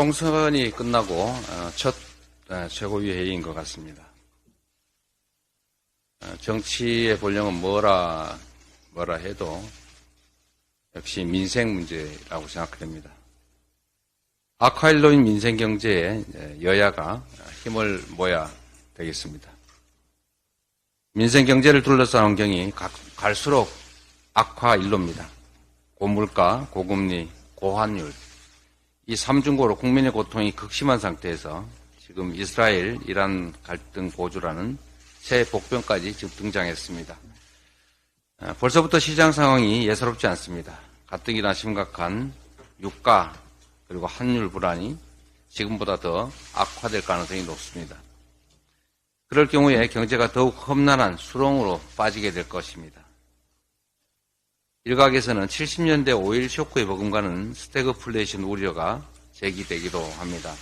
총선이 끝나고 어, 첫 어, 최고위 회의인 것 같습니다. 어, 정치의 본령은 뭐라 뭐라 해도 역시 민생 문제라고 생각됩니다. 아카일로인 민생 경제에 예, 여야가 힘을 모아야 되겠습니다. 민생 경제를 둘러싼 환경이 가- 갈수록 악화일로입니다. 고물가, 고금리, 고환율, 이 삼중고로 국민의 고통이 극심한 상태에서 지금 이스라엘, 이란 갈등 고조라는 새 복병까지 지금 등장했습니다. 아, 벌써부터 시장 상황이 예사롭지 않습니다. 가뜩이나 심각한 유가 그리고 환율 불안이 지금보다 더 악화될 가능성이 높습니다. 그럴 경우에 경제가 더욱 험난한 수렁으로 빠지게 될 것입니다. 일각에서는 70년대 5.1 쇼크의 버금가는 스태그플레이션 우려가 제기되기도 합니다.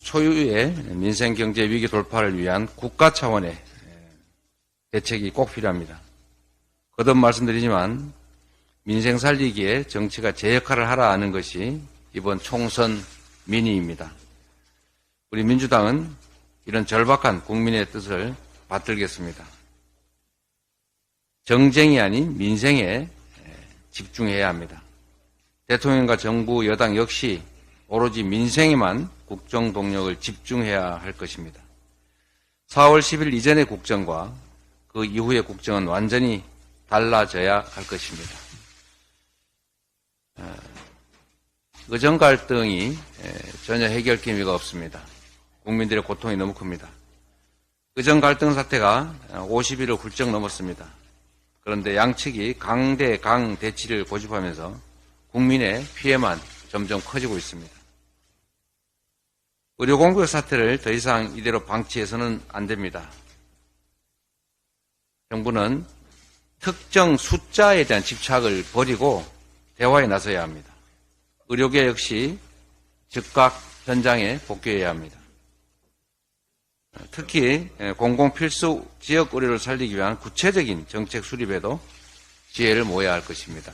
초유의 민생 경제 위기 돌파를 위한 국가 차원의 대책이 꼭 필요합니다. 거듭 말씀드리지만 민생 살리기에 정치가 제 역할을 하라 하는 것이 이번 총선 민의입니다. 우리 민주당은 이런 절박한 국민의 뜻을 받들겠습니다. 정쟁이 아닌 민생에 집중해야 합니다. 대통령과 정부, 여당 역시 오로지 민생에만 국정 동력을 집중해야 할 것입니다. 4월 10일 이전의 국정과 그 이후의 국정은 완전히 달라져야 할 것입니다. 어, 의정 갈등이 전혀 해결 기미가 없습니다. 국민들의 고통이 너무 큽니다. 의정 갈등 사태가 50일을 훌쩍 넘었습니다. 그런데 양측이 강대 강 대치를 고집하면서 국민의 피해만 점점 커지고 있습니다. 의료 공백 사태를 더 이상 이대로 방치해서는 안 됩니다. 정부는 특정 숫자에 대한 집착을 버리고 대화에 나서야 합니다. 의료계 역시 즉각 현장에 복귀해야 합니다. 특히 공공필수 지역 의료를 살리기 위한 구체적인 정책 수립에도 지혜를 모아야 할 것입니다.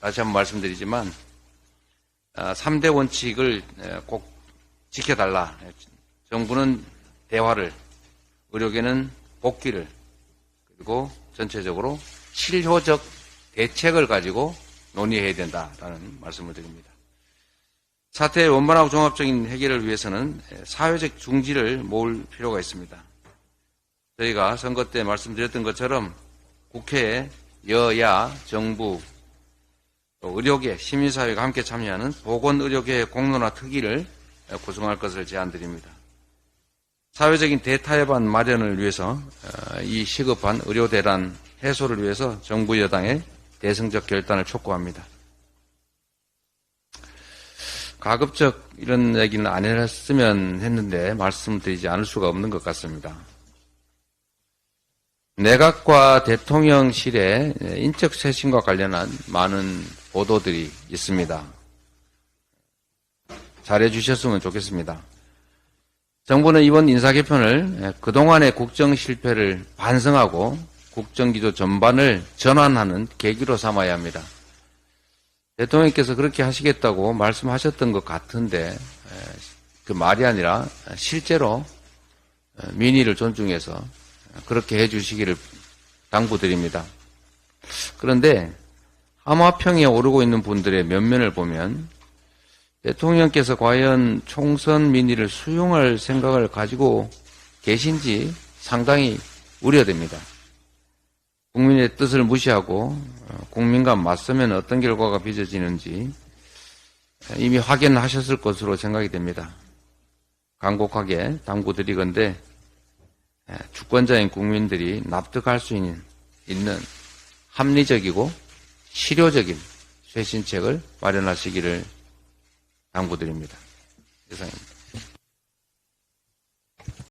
다시 한번 말씀드리지만 3대 원칙을 꼭 지켜달라. 정부는 대화를, 의료계는 복귀를, 그리고 전체적으로 실효적 대책을 가지고 논의해야 된다라는 말씀을 드립니다. 사태의 원만하고 종합적인 해결을 위해서는 사회적 중지를 모을 필요가 있습니다. 저희가 선거 때 말씀드렸던 것처럼 국회에 여야, 정부, 의료계, 시민사회가 함께 참여하는 보건의료계 공론화 특위를 구성할 것을 제안드립니다. 사회적인 대타협안 마련을 위해서 이 시급한 의료대란 해소를 위해서 정부 여당의 대승적 결단을 촉구합니다. 가급적 이런 얘기는 안 했으면 했는데 말씀드리지 않을 수가 없는 것 같습니다. 내각과 대통령실의 인적 쇄신과 관련한 많은 보도들이 있습니다. 잘해 주셨으면 좋겠습니다. 정부는 이번 인사 개편을 그동안의 국정 실패를 반성하고 국정기조 전반을 전환하는 계기로 삼아야 합니다. 대통령께서 그렇게 하시겠다고 말씀하셨던 것 같은데 그 말이 아니라 실제로 민의를 존중해서 그렇게 해주시기를 당부드립니다. 그런데 하마평에 오르고 있는 분들의 면면을 보면 대통령께서 과연 총선 민의를 수용할 생각을 가지고 계신지 상당히 우려됩니다. 국민의 뜻을 무시하고 국민과 맞서면 어떤 결과가 빚어지는지 이미 확인하셨을 것으로 생각이 됩니다. 간곡하게 당부드리건데 주권자인 국민들이 납득할 수 있는, 있는 합리적이고 실효적인 쇄신책을 마련하시기를 당부드립니다. 이상입니다.